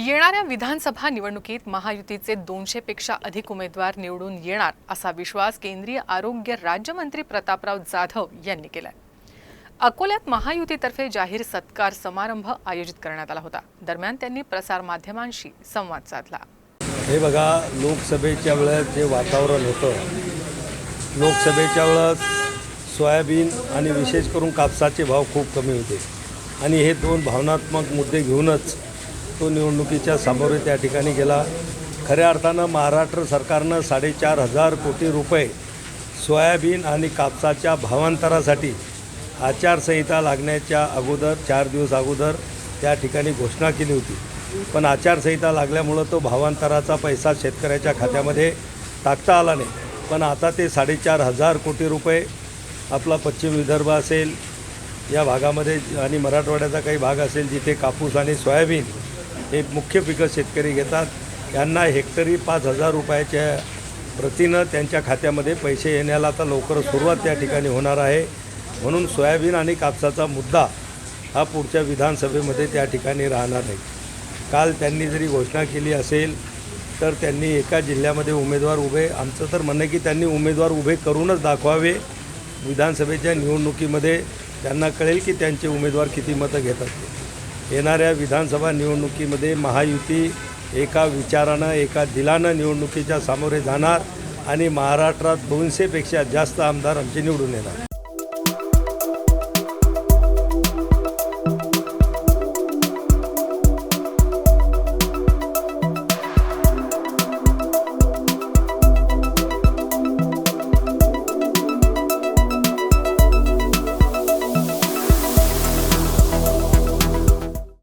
येणाऱ्या विधानसभा निवडणुकीत महायुतीचे दोनशेपेक्षा अधिक उमेदवार निवडून येणार असा विश्वास केंद्रीय आरोग्य राज्यमंत्री प्रतापराव जाधव यांनी केलाय. अकोल्यात महायुतीतर्फे जाहीर सत्कार समारंभ आयोजित करण्यात आला होता. दरम्यान त्यांनी प्रसारमाध्यमांशी संवाद साधला. हे बघा लोकसभेच्या वेळेस जे वातावरण होतं लोकसभेच्या वेळेस सोयाबीन आणि विशेष करून कापसाचे भाव खूप कमी होते. आणि हे दोन भावनात्मक मुद्दे घेऊनच तो निवडणुकीच्या सामोरे त्या ठिकाणी गेला. खऱ्या अर्थानं महाराष्ट्र सरकारनं साडेचार हजार कोटी रुपये सोयाबीन आणि कापसाच्या भावांतरासाठी आचारसंहिता लागण्याच्या अगोदर चार दिवस अगोदर त्या ठिकाणी घोषणा केली होती. पण आचारसंहिता लागल्यामुळं तो भावांतराचा पैसा शेतकऱ्याच्या खात्यामध्ये टाकता आला नाही. पण आता ते साडेचार हजार कोटी रुपये आपला पश्चिम विदर्भ असेल या भागामध्ये आणि मराठवाड्याचा काही भाग असेल जिथे कापूस आणि सोयाबीन हे मुख्य पिकं शेतकरी घेतात. यांना हेक्टरी पाच हजार रुपयाच्या प्रतीनं त्यांच्या खात्यामध्ये पैसे येण्याला आता लवकरच सुरुवात त्या ठिकाणी होणार आहे. म्हणून सोयाबीन आणि कापसाचा मुद्दा हा पुढच्या विधानसभेमध्ये त्या ठिकाणी राहणार नाही. काल त्यांनी जरी घोषणा केली असेल तर त्यांनी एका जिल्ह्यामध्ये उमेदवार उभे आमचं तर म्हणणं आहे की त्यांनी उमेदवार उभे करूनच दाखवावे. विधानसभेच्या निवडणुकीमध्ये त्यांना कळेल की त्यांचे उमेदवार किती मतं घेतात. येणाऱ्या विधानसभा निवडणुकीमध्ये महायुती एका विचारानं एका दिलानं निवडणुकीच्या सामोरे जाणार आणि महाराष्ट्रात दोनशेपेक्षा जास्त आमदार आमचे निवडून येणार.